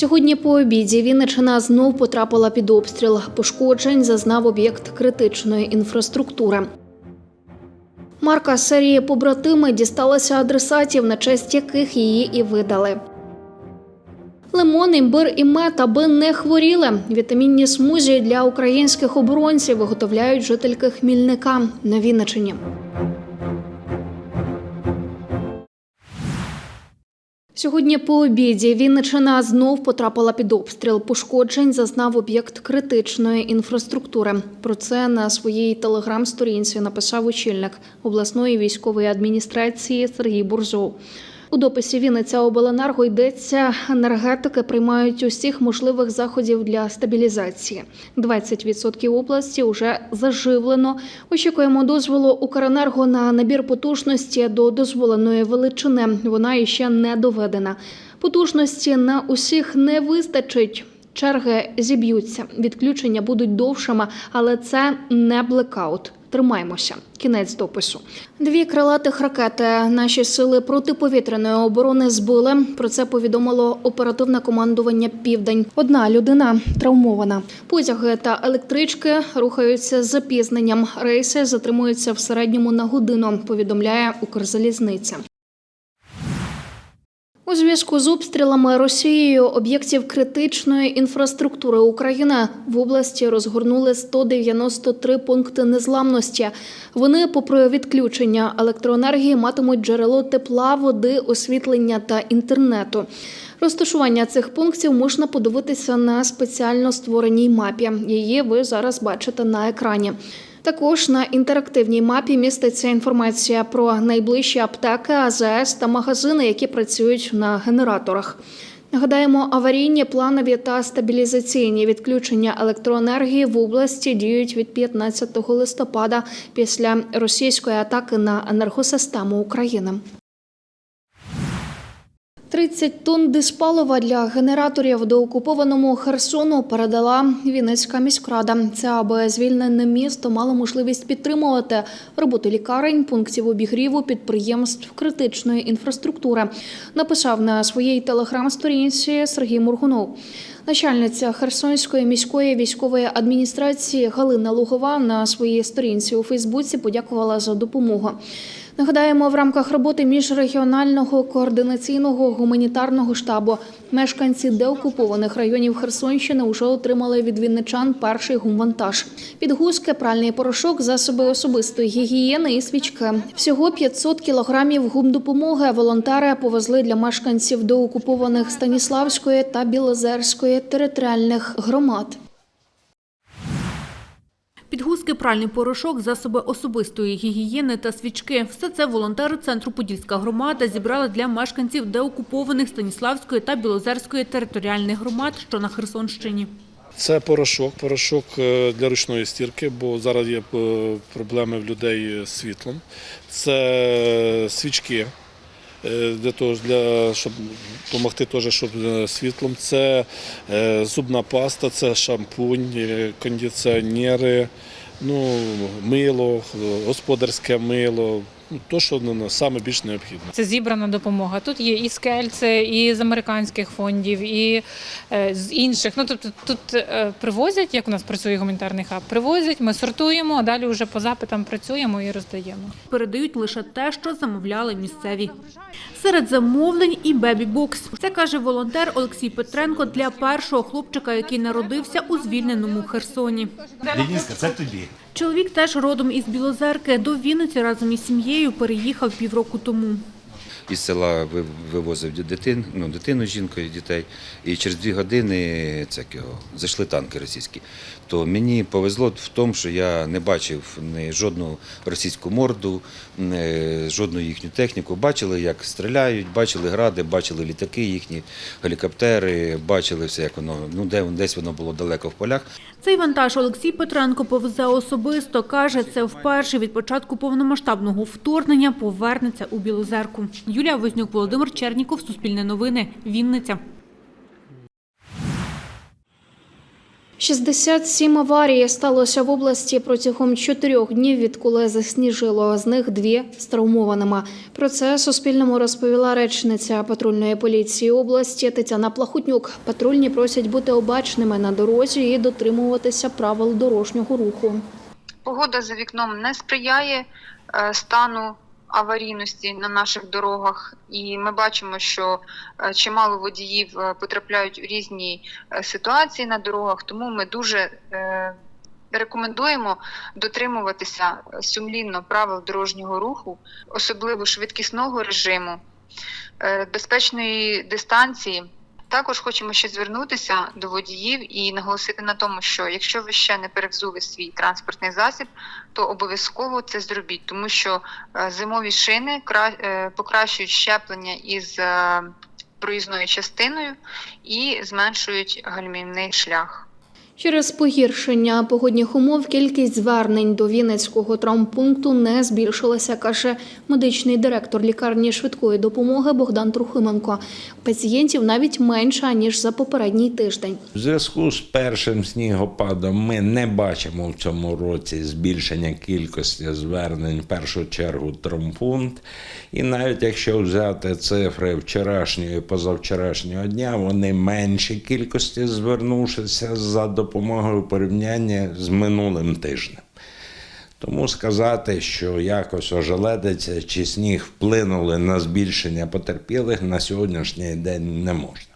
Сьогодні по обіді Вінниччина знов потрапила під обстріл. Пошкоджень зазнав об'єкт критичної інфраструктури. Марка серії побратими дісталася адресатів, на честь яких її і видали. Лимон, імбир і мед, аби не хворіли. Вітамінні смузі для українських оборонців виготовляють жительки Хмільника на Вінниччині. Сьогодні по обіді Вінничина знов потрапила під обстріл. Пошкоджень зазнав об'єкт критичної інфраструктури. Про це на своїй телеграм-сторінці написав очільник обласної військової адміністрації Сергій Бурзов. У дописі Вінниця Обленерго йдеться, енергетики приймають усіх можливих заходів для стабілізації. 20% області вже заживлено. Очікуємо дозволу Укренерго на набір потужності до дозволеної величини. Вона іще не доведена. Потужності на усіх не вистачить. Черги зіб'ються, відключення будуть довшими, але це не блекаут. Тримаймося. Кінець допису. Дві крилатих ракети наші сили протиповітряної оборони збили. Про це повідомило оперативне командування Південь. Одна людина травмована. Потяги та електрички рухаються з запізненням. Рейси затримуються в середньому на годину. Повідомляє Укрзалізниця. У зв'язку з обстрілами Росією об'єктів критичної інфраструктури України в області розгорнули 193 пункти незламності. Вони, попри відключення електроенергії, матимуть джерело тепла, води, освітлення та інтернету. Розташування цих пунктів можна подивитися на спеціально створеній мапі. Її ви зараз бачите на екрані. Також на інтерактивній мапі міститься інформація про найближчі аптеки, АЗС та магазини, які працюють на генераторах. Нагадаємо, аварійні, планові та стабілізаційні відключення електроенергії в області діють від 15 листопада після російської атаки на енергосистему України. 30 тонн диспалива для генераторів до окупованому Херсону передала Вінницька міськрада. Це аби звільнене місто мало можливість підтримувати роботу лікарень, пунктів обігріву, підприємств критичної інфраструктури. Написав на своїй телеграм-сторінці Сергій Мургунов. Начальниця Херсонської міської військової адміністрації Галина Лугова на своїй сторінці у Фейсбуці подякувала за допомогу. Нагадаємо, в рамках роботи міжрегіонального координаційного гуманітарного штабу мешканці деокупованих районів Херсонщини вже отримали від вінничан перший гумвантаж. Підгузки, пральний порошок, засоби особистої гігієни і свічки. Всього 500 кілограмів гумдопомоги волонтери повезли для мешканців деокупованих Станіславської та Білозерської територіальних громад. Підгузки, пральний порошок, засоби особистої гігієни та свічки – все це волонтери Центру Подільська громада зібрали для мешканців деокупованих Станіславської та Білозерської територіальних громад, що на Херсонщині. Це порошок, порошок е, для ручної стірки, бо зараз є е, проблеми в людей з світлом. Це свічки е, для того, для, щоб допомогти теж, щоб світлом. Це зубна паста, це шампунь, кондиціонери, ну, мило, е, господарське мило. Ну, то, що ну, саме більш необхідно. Це зібрана допомога. Тут є і з Кельце, і з американських фондів, і е, з інших. Ну тобто тут е, привозять, як у нас працює гуманітарний хаб, привозять, ми сортуємо, а далі вже по запитам працюємо і роздаємо. Передають лише те, що замовляли місцеві. Серед замовлень і бебі-бокс. Це каже волонтер Олексій Петренко для першого хлопчика, який народився у звільненому Херсоні. Деніска, це тобі. Чоловік теж родом із Білозерки. До Вінниці разом із сім'єю переїхав півроку тому. Із села вивозив дитин, ну, дитину з жінкою, дітей. І через дві години це його, зайшли танки російські. То мені повезло в тому, що я не бачив ні жодну російську морду, ні жодну їхню техніку. Бачили, як стріляють, бачили гради, бачили літаки їхні, гелікоптери, бачили все, як воно, ну де десь воно було далеко в полях. Цей вантаж Олексій Петренко повезе особисто. Каже, це вперше від початку повномасштабного вторгнення повернеться у Білозерку. Юлія Вознюк, Володимир Черніков, Суспільне новини, Вінниця. 67 аварій сталося в області протягом чотирьох днів, відколи засніжило. З них дві з травмованими. Про це Суспільному розповіла речниця патрульної поліції області Тетяна Плахутнюк. Патрульні просять бути обачними на дорозі і дотримуватися правил дорожнього руху. Погода за вікном не сприяє е, стану аварійності на наших дорогах, і ми бачимо, що е, чимало водіїв е, потрапляють у різні е, ситуації на дорогах, тому ми дуже рекомендуємо дотримуватися сумлінно правил дорожнього руху, особливо швидкісного режиму, безпечної дистанції. Також хочемо ще звернутися до водіїв і наголосити на тому, що якщо ви ще не перевзули свій транспортний засіб, то обов'язково це зробіть, тому що е, зимові шини е, покращують щеплення із е, проїзною частиною і зменшують гальмівний шлях. Через погіршення погодних умов кількість звернень до Вінницького травмпункту не збільшилася, каже медичний директор лікарні швидкої допомоги Богдан Трухименко. Пацієнтів навіть менше ніж за попередній тиждень. В зв'язку з першим снігопадом ми не бачимо в цьому році збільшення кількості звернень в першу чергу травмпункт. І навіть якщо взяти цифри вчорашнього і позавчорашнього дня, вони менші кількості звернувшися за допомогою порівняння з минулим тижнем. Тому сказати, що якось ожеледиця чи сніг вплинули на збільшення потерпілих на сьогоднішній день не можна.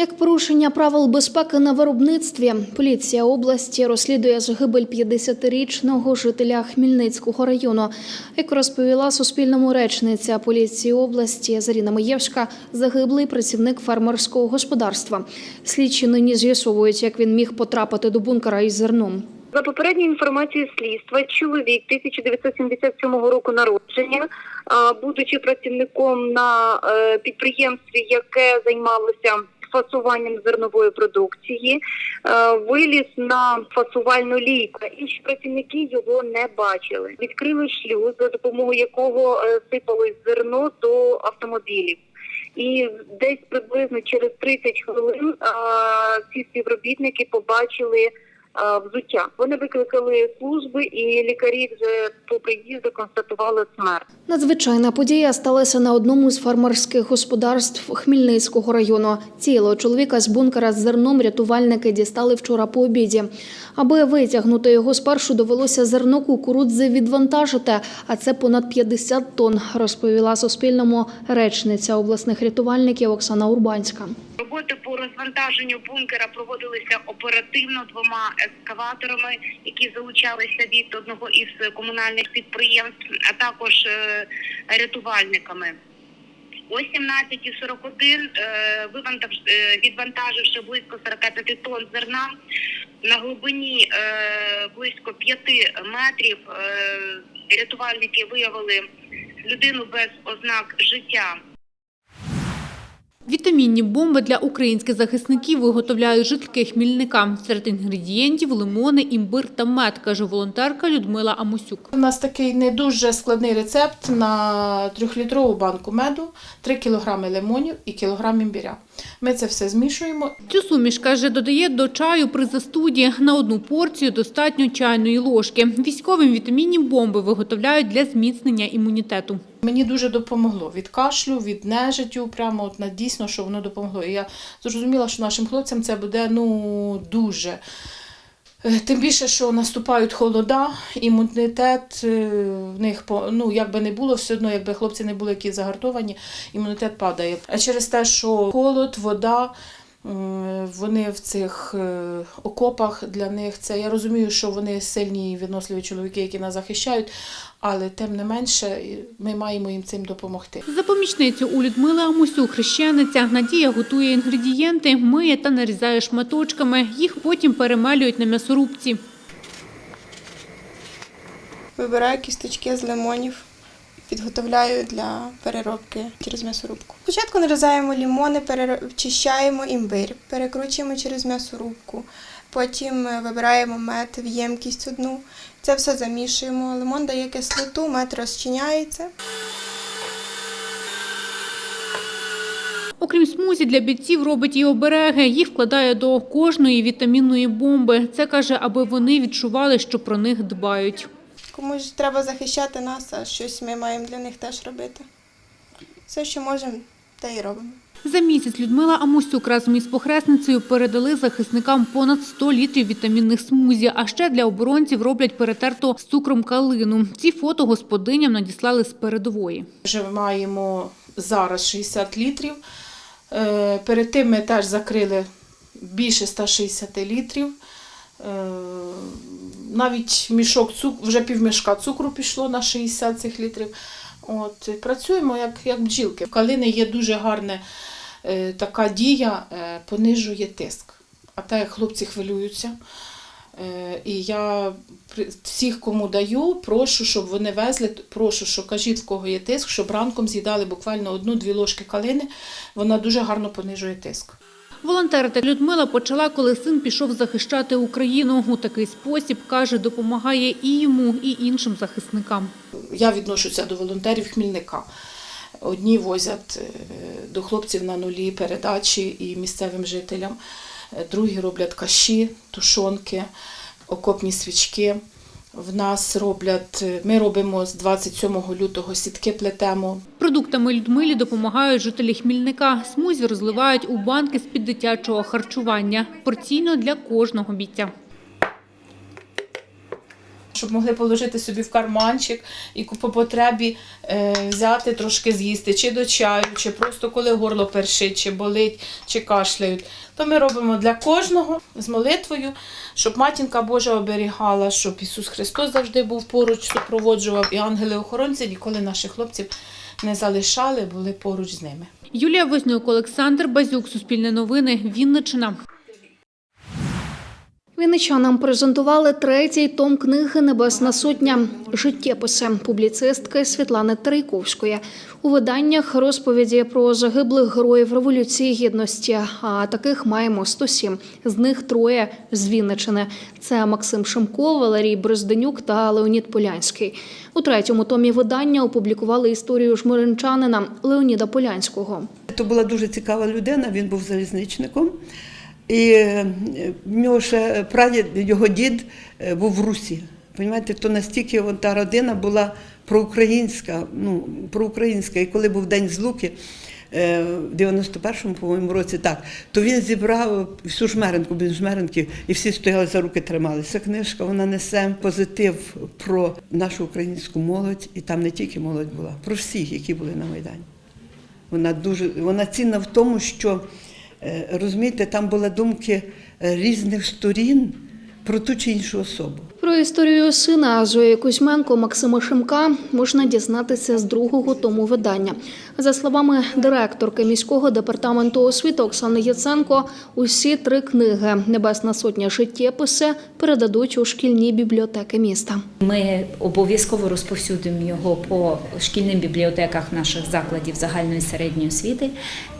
Як порушення правил безпеки на виробництві, поліція області розслідує загибель 50-річного жителя Хмільницького району. Як розповіла Суспільному речниця поліції області Заріна Маєвська, загиблий працівник фермерського господарства. Слідчі нині з'ясовують, як він міг потрапити до бункера із зерном. За попередньою інформацією слідства, чоловік 1977 року народження, будучи працівником на е, підприємстві, яке займалося фасуванням зернової продукції, е, виліз на фасувальну лійку. Інші працівники його не бачили. Відкрили шлюз, за допомогою якого е, сипалось зерно до автомобілів. І десь приблизно через 30 хвилин а, ці співробітники побачили взуття. Вони викликали служби, і лікарі вже по приїзду констатували смерть. Надзвичайна подія сталася на одному з фермерських господарств Хмільницького району. Тіло чоловіка з бункера з зерном рятувальники дістали вчора по обіді. Аби витягнути його спершу, довелося зерно кукурудзи відвантажити, а це понад 50 тонн, розповіла Суспільному речниця обласних рятувальників Оксана Урбанська. Роботи по розвантаженню бункера проводилися оперативно двома ескаваторами, які залучалися від одного із комунальних підприємств, а також е, рятувальниками. О 17.41, е, вивантаж- е, відвантаживши близько 45 тонн зерна, на глибині близько 5 метрів рятувальники виявили людину без ознак життя. Вітамінні бомби для українських захисників виготовляють жителі Хмільника. Серед інгредієнтів – лимони, імбир та мед, каже волонтерка Людмила Амусюк. У нас такий не дуже складний рецепт на трьохлітрову банку меду, 3 кг лимонів і кілограм імбіря. Ми це все змішуємо. Цю суміш, каже, додає до чаю при застуді. На одну порцію достатньо чайної ложки. Військовим вітамінні бомби виготовляють для зміцнення імунітету. Мені дуже допомогло від кашлю, від нежиттю, прямо от на дійсно, що воно допомогло. І я зрозуміла, що нашим хлопцям це буде ну дуже. Е, Тим більше, що наступають холода, імунітет е, в них ну як би не було, все одно, якби хлопці не були які загартовані, імунітет падає. А через те, що холод, вода, вони в цих е, окопах для них це. Я розумію, що вони сильні і відносливі чоловіки, які нас захищають, але тим не менше ми маємо їм цим допомогти. За помічницю у Людмили Амусюк хрещениця Надія готує інгредієнти, миє та нарізає шматочками. Їх потім перемелюють на м'ясорубці. Вибираю кісточки з лимонів, підготовляю для переробки через м'ясорубку. Спочатку нарізаємо лімони, перечищаємо імбир, перекручуємо через м'ясорубку. Потім е, вибираємо мед в ємкість одну. Це все замішуємо. Лимон дає кислоту, мед розчиняється. Окрім смузі, для бійців робить і обереги. Їх вкладає до кожної вітамінної бомби. Це каже, аби вони відчували, що про них дбають. Комусь треба захищати нас, а щось ми маємо для них теж робити. Все, що можемо, те і робимо. За місяць Людмила Амусюк разом із похресницею передали захисникам понад 100 літрів вітамінних смузі. А ще для оборонців роблять перетерту з цукром калину. Ці фото господиням надіслали з передової. Вже маємо зараз 60 літрів. Е, Перед тим ми теж закрили більше 160 літрів. Навіть мішок цукру, вже півмішка цукру пішло на 60 цих літрів. От, працюємо як, як бджілки. В калини є дуже гарна е, така дія, е, понижує тиск. А так як хлопці хвилюються. Е, І я всіх, кому даю, прошу, щоб вони везли, прошу, що кажіть, в кого є тиск, щоб ранком з'їдали буквально одну-дві ложки калини. Вона дуже гарно понижує тиск. Волонтерити Людмила почала, коли син пішов захищати Україну. У такий спосіб, каже, допомагає і йому, і іншим захисникам. Я відношуся до волонтерів Хмільника. Одні возять е, до хлопців на нулі передачі і місцевим жителям, Е, другі роблять каші, тушонки, окопні свічки. В нас роблять, е, ми робимо з 27 лютого сітки плетемо. Продуктами Людмилі допомагають жителі Хмільника. Смузі розливають у банки з-під дитячого харчування. Порційно для кожного бійця. Щоб могли положити собі в карманчик і по потребі е, взяти трошки з'їсти, чи до чаю, чи просто коли горло першить, чи болить, чи кашляють. То ми робимо для кожного з молитвою, щоб матінка Божа оберігала, щоб Ісус Христос завжди був поруч, супроводжував, і ангели-охоронці ніколи наших хлопців не залишали, були поруч з ними. Юлія Вознюк, Олександр Базюк, Суспільне новини, Вінниччина. Вінничанам презентували третій том книги Небесна сотня життєписи публіцистки Світлани Трейковської. У виданнях розповіді про загиблих героїв Революції Гідності. А таких маємо 107. З них троє з Вінничини. Це Максим Шимко, Валерій Брозденюк та Леонід Полянський. У третьому томі видання опублікували історію жмеринчанина Леоніда Полянського. То була дуже цікава людина, він був залізничником. І в нього ще прадід, його дід е, був в Русі. Понімаєте, то настільки вон та родина була проукраїнська, ну, проукраїнська. І коли був День Злуки, е, в 91-му, по-моєму, році, так, то він зібрав всю жмеренку, без жмеренків, і всі стояли за руки трималися. Книжка вона несе позитив про нашу українську молодь, і там не тільки молодь була, про всіх, які були на Майдані. Вона дуже вона цінна в тому, що розумієте, там були думки е, різних сторін про ту чи іншу особу. Про історію сина Зої Кузьменко Максима Шимка можна дізнатися з другого тому видання. За словами директорки міського департаменту освіти Оксани Яценко, усі три книги Небесна сотня життєписи передадуть у шкільні бібліотеки міста. Ми обов'язково розповсюдимо його по шкільним бібліотеках наших закладів загальної середньої освіти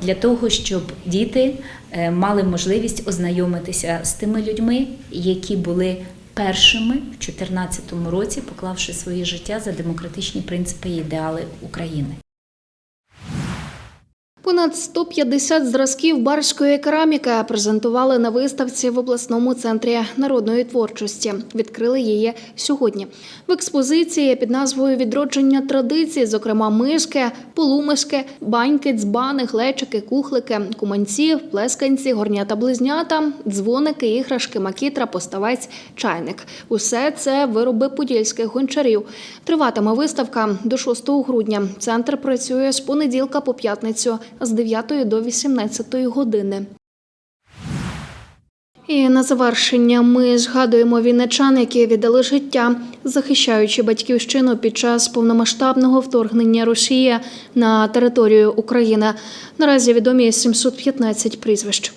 для того, щоб діти е, мали можливість ознайомитися з тими людьми, які були першими в 2014 році, поклавши своє життя за демократичні принципи і ідеали України. Понад 150 зразків барської кераміки презентували на виставці в обласному центрі народної творчості. Відкрили її сьогодні. В експозиції під назвою Відродження традицій, зокрема мишки, полумишки, баньки, дзбани, глечики, кухлики, куманці, плесканці, горнята близнята, дзвоники, іграшки, макітра, поставець, чайник. Усе це вироби подільських гончарів. Триватиме виставка до 6 грудня. Центр працює з понеділка по п'ятницю з 9 до 18 години. І на завершення ми згадуємо вінничан, які віддали життя, захищаючи батьківщину під час повномасштабного вторгнення Росії на територію України. Наразі відомі 715 прізвищ.